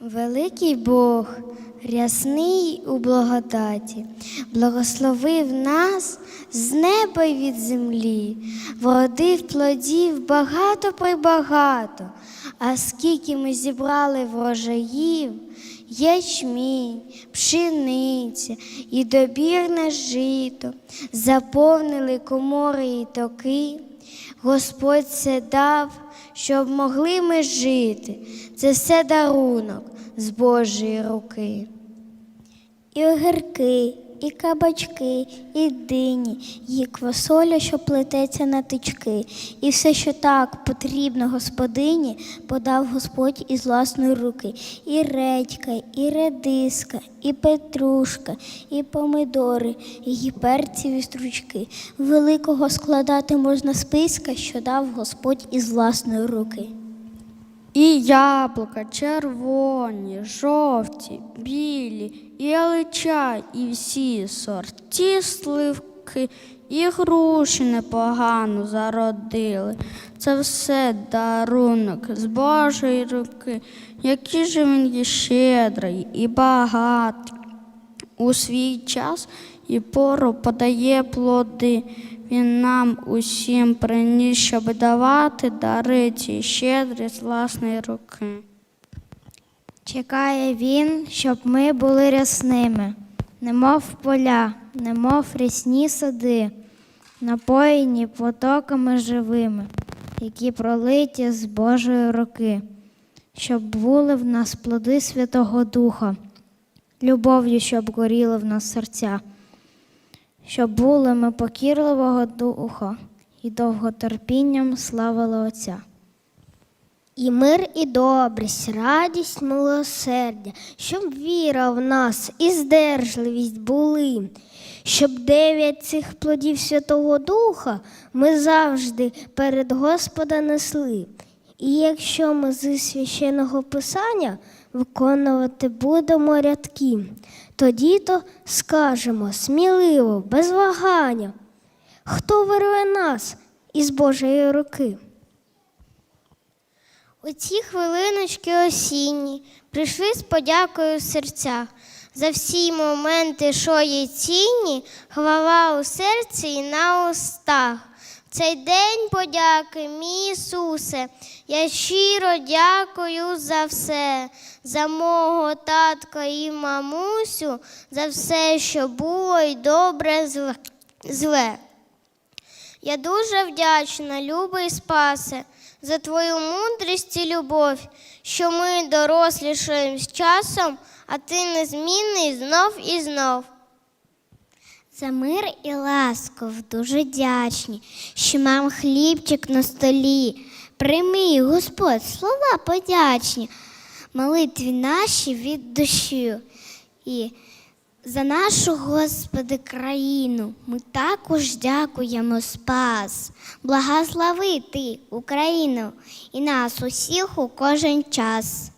Великий Бог, рясний у благодаті, благословив нас з неба й від землі, вродив плодів багато прибагато, а скільки ми зібрали врожаїв, ячмінь, пшениця і добірне жито, заповнили комори і токи. Господь це дав, щоб могли ми жити. Це все дарунок з Божої руки. І огірки, і кабачки, і дині, і квасоля, що плететься на тички, і все, що так потрібно господині, подав Господь із власної руки. І редька, і редиска, і петрушка, і помидори, і перцеві стручки. Великого складати можна списка, що дав Господь із власної руки. І яблука червоні, жовті, білі, і ялича, і всі сорті сливки, і груші непогано зародили. Це все дарунок з Божої руки, який же він є щедрий і багатий. У свій час і пору подає плоди. Він нам усім приніс, щоб давати дари ці щедрі з власної руки. Чекає він, щоб ми були рясними, немов поля, немов рясні сади, напоєні потоками живими, які пролиті з Божої руки, щоб були в нас плоди Святого Духа, любов'ю, щоб горіли в нас серця, щоб були ми покірливого духа і довготерпінням славили Отця. І мир, і добрість, радість, милосердя, щоб віра в нас і здержливість були, щоб дев'ять цих плодів Святого Духа ми завжди перед Господа несли. І якщо ми зі священного Писання виконувати будемо рядки, тоді то скажемо сміливо, без вагання, хто вирве нас із Божої руки. У ці хвилиночки осінні прийшли з подякою в серцях. За всі моменти, що є цінні, хвала у серці і на устах. Цей день подяки, мій Ісусе, я щиро дякую за все, за мого татка і мамусю, за все, що було і добре, зле. Я дуже вдячна, любий спасе, за твою мудрість і любов, що ми дорослішаємо з часом, а ти незмінний знов і знов. За мир і ласку дуже вдячні, що мам хлібчик на столі. Прийми, Господь, слова подячні, молитві наші від душі. І за нашу, Господи, країну ми також дякуємо спас. Благослови Ти, Україну, і нас усіх у кожен час.